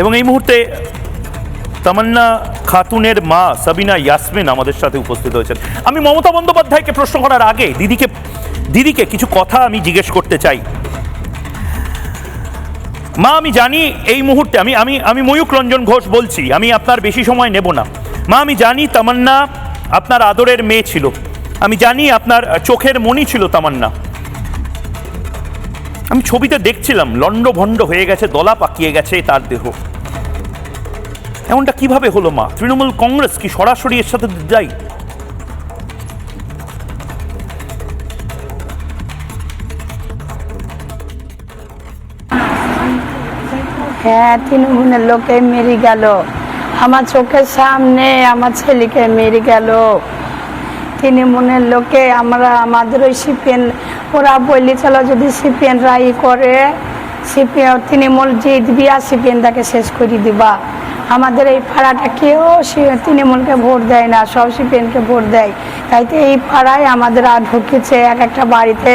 এবং এই মুহূর্তে তামান্না খাতুনের মা সাবিনা ইয়াসমিন আমাদের সাথে উপস্থিত হয়েছেন। আমি মমতা বন্দ্যোপাধ্যায়কে প্রশ্ন করার আগে দিদিকে দিদিকে কিছু কথা আমি জিজ্ঞেস করতে চাই। মা, আমি জানি এই মুহূর্তে আমি আমি আমি ময়ূক রঞ্জন ঘোষ বলছি, আমি আপনার বেশি সময় নেব না। মা, আমি জানি তামান্না আপনার আদরের মেয়ে ছিল। আমি জানি আপনার চোখের মণি ছিল তামান্না। আমি ছবিতে দেখছিলাম লন্ড ভণ্ড হয়ে গেছে, দলা পাকিয়ে গেছে তার দেহ। এমনটা কীভাবে হলো মা? তৃণমূল কংগ্রেস কি সরাসরি এর সাথে যাই হ্যাঁ তৃণমূলের লোকে মেরে গেল। আমার চোখের সামনে আমার ছেলেকে মেরে গেল। তৃণমূলের লোকে আমরা আমাদের ওই সিপিএন, ওরা বললি চলো যদি সিপিএন রাই করে, সিপিএন তৃণমূল জিতবি আর সিপিএনটাকে শেষ করে দিবা। আমাদের এই পাড়াটা কেউ তৃণমূলকে ভোট দেয় না, সব সিপিএনকে ভোট দেয়। তাই তো এই পাড়ায় আমাদের আর ঢুকেছে এক একটা বাড়িতে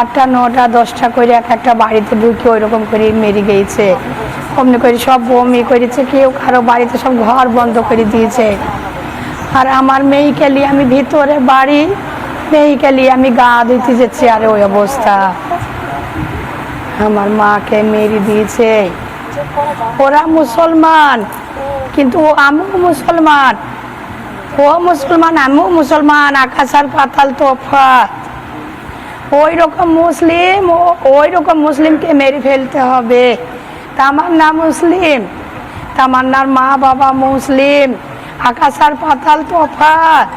আটটা, নটা, দশটা করে এক একটা বাড়িতে ঢুকে ওইরকম করে মেরে গিয়েছে অমনি করে সব বমি করেছে, কেউ কারও বাড়িতে সব ঘর বন্ধ করে দিয়েছে। আর আমার মেয়েকে নিয়ে আমি ভিতরে বাড়ি, মেয়েকে নিয়ে আমি গা দিতে যাচ্ছি আর ওই অবস্থা। আমার মাকে মেরে দিয়েছে। ওরা মুসলমান, কিন্তু আমিও মুসলমান। ও মুসলমান, আমিও মুসলমান, আকাশ আর পাতাল তফাৎ ওই রকম মুসলিম, ও- ওই রকম মুসলিমকে মেরে ফেলতে হবে। তামান্না মুসলিম, তামান্নার মা বাবা মুসলিম। আকাশ আর পাতাল তফাৎ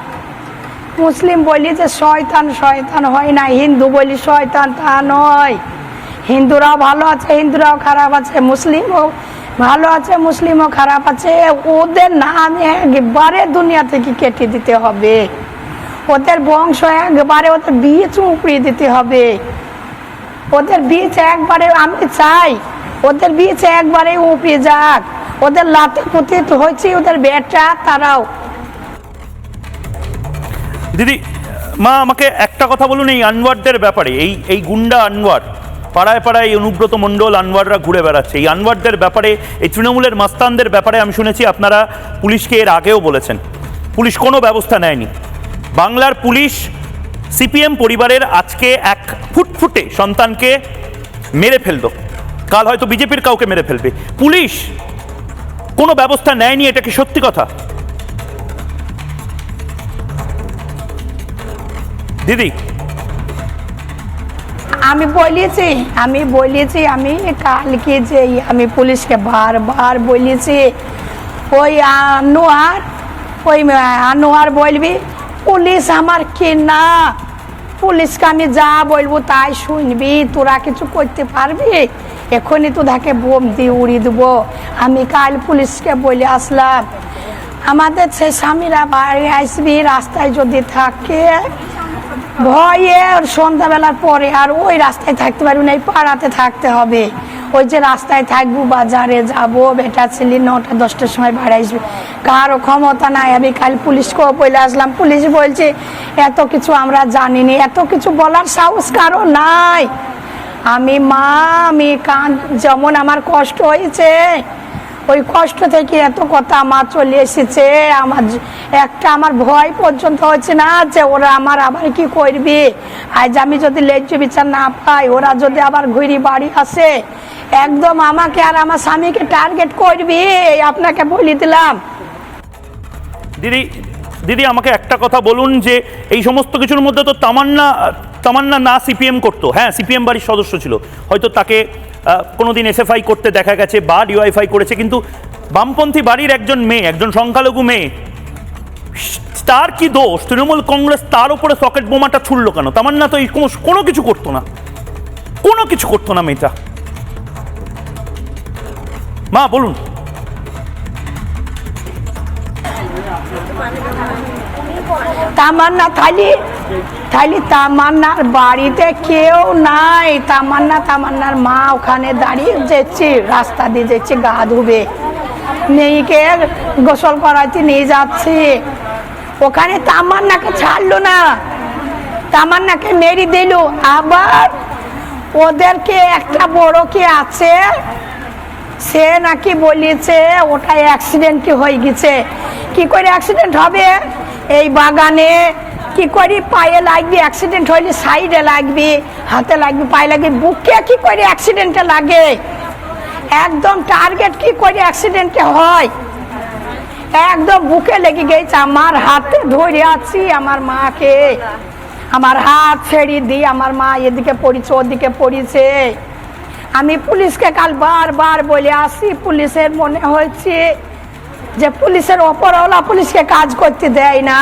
মুসলিম বলি যে, শয়তান শয়তান হয় না। হিন্দু বলি, শয়তান তা নয়। হিন্দুরাও ভালো আছে, হিন্দুরাও খারাপ আছে, মুসলিমও ভালো আছে, মুসলিমও খারাপ আছে। ওদের নাম একবারে দুনিয়া থেকে কেটে দিতে হবে। ওদের বংশ একবারে ওদের বীজ উপড়িয়ে দিতে হবে। ওদের বীজ একবারে আমি চাই, ওদের বীজ একবারে উপড়ে যাক। ওদের লাতে পুতিত হয়েছে, ওদের বেটা, তারাও। দিদি, মা, আমাকে একটা কথা বলুন এই আনওয়ারদের ব্যাপারে। এই এই গুন্ডা আনওয়ার, পাড়ায় পাড়ায় এই অনুব্রত মণ্ডল আনওয়াররা ঘুরে বেড়াচ্ছে। এই আনওয়ারদের ব্যাপারে, এই তৃণমূলের মাস্তানদের ব্যাপারে আমি শুনেছি, আপনারা পুলিশকে এর আগেও বলেছেন। পুলিশ কোনো ব্যবস্থা নেয়নি। বাংলার পুলিশ, সিপিএম পরিবারের আজকে এক ফুটফুটে সন্তানকে মেরে ফেলল। কাল হয়তো বিজেপির কাউকে মেরে ফেলবে। পুলিশ কোনো ব্যবস্থা নেয়নি, এটা কি সত্যি কথা? দিদি। আমি বলেছি আমি বলেছি, আমি কালকে যে আমি পুলিশকে বারবার বলেছি, ওই আনোয়ার ওই আনোয়ার বলবি, পুলিশ আমার কি না? পুলিশকে আমি যা বলব তাই শুনবি, তোরা কিছু করতে পারবি? এখনই তো তাকে বোম দিয়ে উড়িয়ে দেবো। আমি কাল পুলিশকে বলে আসলাম, আমাদের সে স্বামীরা বাড়ি আসবি, রাস্তায় যদি থাকে, ভয়ে সন্ধ্যাবেলার পরে আর ওই রাস্তায় থাকতে পারবি না, এই পাড়াতে থাকতে হবে। ওই যে রাস্তায় থাকব, বাজারে যাব, বেটা ছেলে নটা, দশটার সময় বাড়ি আসবে। কারও ক্ষমতা নাই, আমি কাল পুলিশকেও বলে আসলাম। পুলিশ বলছে, এত কিছু আমরা জানিনি, এত কিছু বলার সাহস কারও নাই। আমি, মা, আমি কান যেমন আমার কষ্ট হয়েছে। ওই কষ্ট থেকে এত কথা আমার চলে এসেছে, আমার একটা আমার ভয় পর্যন্ত হচ্ছে না যে ওরা আমার আবার কি করবে। আজ আমি যদি লেজ্জ বিচার না পাই, ওরা যদি আবার ঘুরি বাড়ি আসে, একদম আমাকে আর আমার স্বামীকে টার্গেট করবি, আপনাকে বলে দিলাম। দিদি দিদি আমাকে একটা কথা বলুন যে, এই সমস্ত কিছুর মধ্যে তো তামান্না তামান্না না সিপিএম করতো। হ্যাঁ সিপিএম বাড়ির সদস্য ছিল। হয়তো তাকে আহ, কোনোদিন এসএফআই করতে দেখা গেছে বা ডিওয়াইফাই করেছে কিন্তু বামপন্থী বাড়ির একজন মেয়ে একজন সংখ্যালঘু মেয়ে তার কি দোষ? তৃণমূল কংগ্রেস তার উপরে সকেট বোমাটা ছুড়লো কেন? তামান্না তো এই কোনো কোনো কিছু করতো না। কোনো কিছু করতো না মেয়েটা। মা বলুন। তামান্না থালি। থালি তামান্নার বাড়িতে কেউ নাই। তামান্না, তামান্নার মা ওখানে দাঁড়িয়ে যাচ্ছে, রাস্তা দিয়ে যাচ্ছে, গা ধুবে। মেয়েকে গোসল করাতে নিয়ে যাচ্ছে। ওখানে তামান্নাকে ছাড়লো না। তামান্নাকে মেরে দিল। আবার ওদেরকে একটা বড় কে আছে? সে নাকি বলেছে ওটা অ্যাক্সিডেন্ট হয়ে গেছে। কি করে অ্যাক্সিডেন্ট হবে? এই বাগানে কি করি? পায়ে লাগবে অ্যাক্সিডেন্ট হইলে সাইডে লাগবে, হাতে লাগবে, পায়ে লাগবে। বুকে কি করে অ্যাক্সিডেন্টে লাগে? একদম টার্গেট কি করে অ্যাক্সিডেন্টে হয়? একদম বুকে লেগে গেছে, আমার হাতে ধরে আছি আমার মাকে। আমার হাত ছেড়ে দিয়ে আমার মা এদিকে পড়েছে, ওদিকে পড়েছে। আমি পুলিশকে কাল বারবার বলে আসি, পুলিশের মনে হয়েছে যে পুলিশের ওপরওয়ালা পুলিশকে কাজ করতে দেয় না।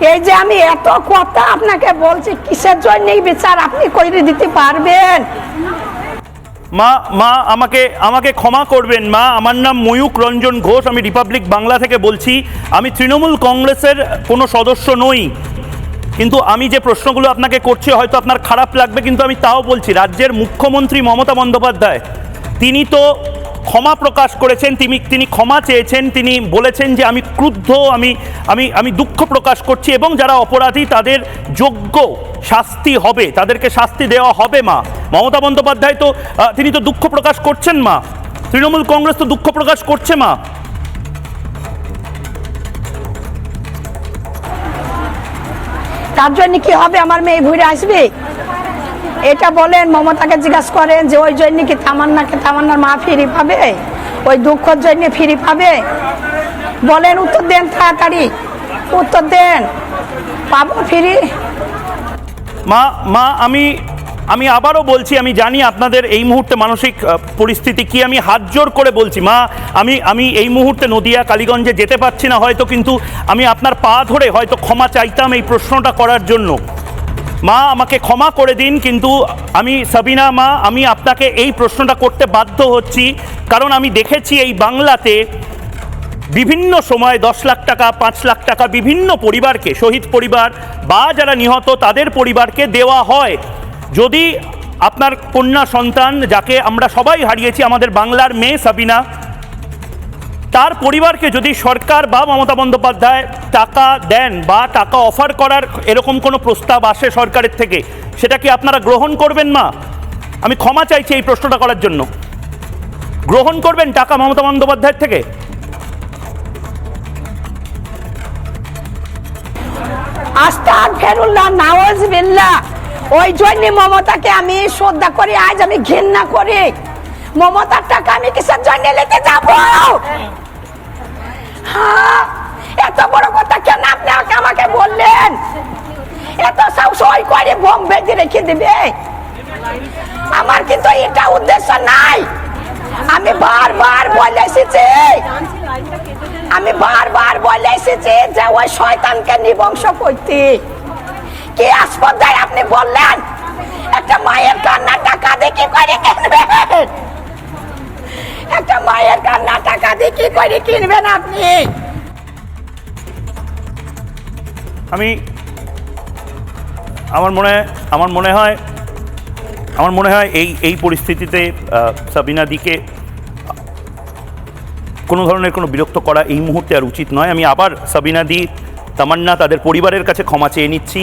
এই যে আমি এত কথা আপনাকে বলছি, কিসের জন্য এই বিচার আপনি করে দিতে পারবেন? মা মা, আমাকে আমাকে ক্ষমা করবেন, মা। আমার নাম ময়ূক রঞ্জন ঘোষ, আমি রিপাবলিক বাংলা থেকে বলছি। আমি তৃণমূল কংগ্রেসের কোনো সদস্য নই। কিন্তু আমি যে প্রশ্নগুলো আপনাকে করছি, হয়তো আপনার খারাপ লাগবে, কিন্তু আমি তাও বলছি, রাজ্যের মুখ্যমন্ত্রী মমতা বন্দ্যোপাধ্যায়, তিনি তো ক্ষমা প্রকাশ করেছেন, তিনি তিনি ক্ষমা চেয়েছেন, তিনি বলেছেন যে আমি ক্রুদ্ধ, আমি আমি আমি দুঃখ প্রকাশ করছি এবং যারা অপরাধী তাদের যোগ্য শাস্তি হবে, তাদেরকে শাস্তি দেওয়া হবে মা। মমতা বন্দ্যোপাধ্যায় তো তিনি তো দুঃখ প্রকাশ করছেন মা। তৃণমূল কংগ্রেস তো দুঃখ প্রকাশ করছে মা। তার জন্য কি হবে? আমার মেয়ে ঘুরে আসবে? এটা বলেন মমতাকে জিজ্ঞাসা করেন যে ওই জন্য কি তামান্নাকে তামান্নার মা ফিরি পাবে? ওই দুঃখের জন্য ফিরি পাবে? বলেন, উত্তর দেন তাড়াতাড়ি। উত্তর দেন। পাবো ফিরি? মা মা, আমি আমি আবারও বলছি, আমি জানি আপনাদের এই মুহূর্তে মানসিক পরিস্থিতি কি, আমি হাত জোর করে বলছি, মা, আমি আমি এই মুহূর্তে নদিয়া, কালীগঞ্জে যেতে পারছি না, হয়তো কিন্তু আমি আপনার পা ধরে হয়তো ক্ষমা চাইতাম এই প্রশ্নটা করার জন্য। মা, আমাকে ক্ষমা করে দিন, কিন্তু আমি সাবিনা মা, আমি আপনাকে এই প্রশ্নটা করতে বাধ্য হচ্ছি, কারণ আমি দেখেছি এই বাংলাতে বিভিন্ন সময় দশ লাখ টাকা, পাঁচ লাখ টাকা বিভিন্ন পরিবারকে, শহীদ পরিবার বা যারা নিহত, তাদের পরিবারকে দেওয়া হয়। যদি আপনার কন্যা সন্তান, যাকে আমরা সবাই হারিয়েছি, আমাদের বাংলার মেয়ে সাবিনা তার পরিবারকে যদি সরকার বা মমতা বন্দ্যোপাধ্যায় টাকা দেন বা টাকা অফার করার এরকম কোনো প্রস্তাব আসে সরকারের থেকে, সেটা কি আপনারা গ্রহণ করবেন মা? আমি ক্ষমা চাইছি এই প্রশ্নটা করার জন্য। গ্রহণ করবেন টাকা মমতা বন্দ্যোপাধ্যায়ের থেকে? নাওয়াজ ওই জন্য মমতাকে আমি শ্রদ্ধা করি, আজ আমি ঘৃণা করি। মমতার টাকা আমি কিসের জন্য নিতে যাব? হ্যাঁ? এত বড় কথা কেন আপনি আমাকে- বললেন? এত সব সই করে বোম বেঁধে রেখে দিবে? আমার কিন্তু এটা উদ্দেশ্য নাই। আমি বারবার বলে এসেছি। আমি বারবার বলে এসেছি যে ওই শয়তানকে নিবংশ করতে। কি আসপদায় আপনি বললেন? একটা মায়ের কান্না টাকা দিয়ে কি করে। একটা মায়ের কান্না টাকা দিয়ে কি করে কিনবেন আপনি? আমি, আমার মনে আমার মনে হয়, আমার মনে হয় এই এই পরিস্থিতিতে সাবিনা দিকে কোনো ধরনের কোনো বিরক্ত করা এই মুহূর্তে আর উচিত নয়। আমি আবার সাবিনা দি, তামান্না তাদের পরিবারের কাছে ক্ষমা চেয়ে নিচ্ছি।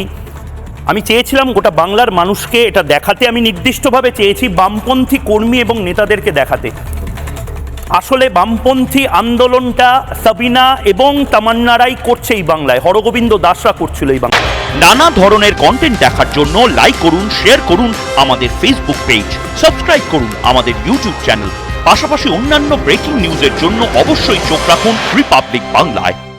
আমি চেয়েছিলাম গোটা বাংলার মানুষকে এটা দেখাতে, আমি নির্দিষ্টভাবে চেয়েছি বামপন্থী কর্মী এবং নেতাদেরকে দেখাতে। আসলে বামপন্থী আন্দোলনটা সাবিনা এবং তামান্নারাই করছে এই বাংলায়। হরগোবিন্দ দাসরা করছিল এই বাংলায়। নানা ধরনের কন্টেন্ট দেখার জন্য লাইক করুন শেয়ার করুন আমাদের ফেসবুক পেজ সাবস্ক্রাইব করুন আমাদের ইউটিউব চ্যানেল পাশাপাশি অন্যান্য ব্রেকিং নিউজের জন্য অবশ্যই চোখ রাখুন রিপাবলিক বাংলায়।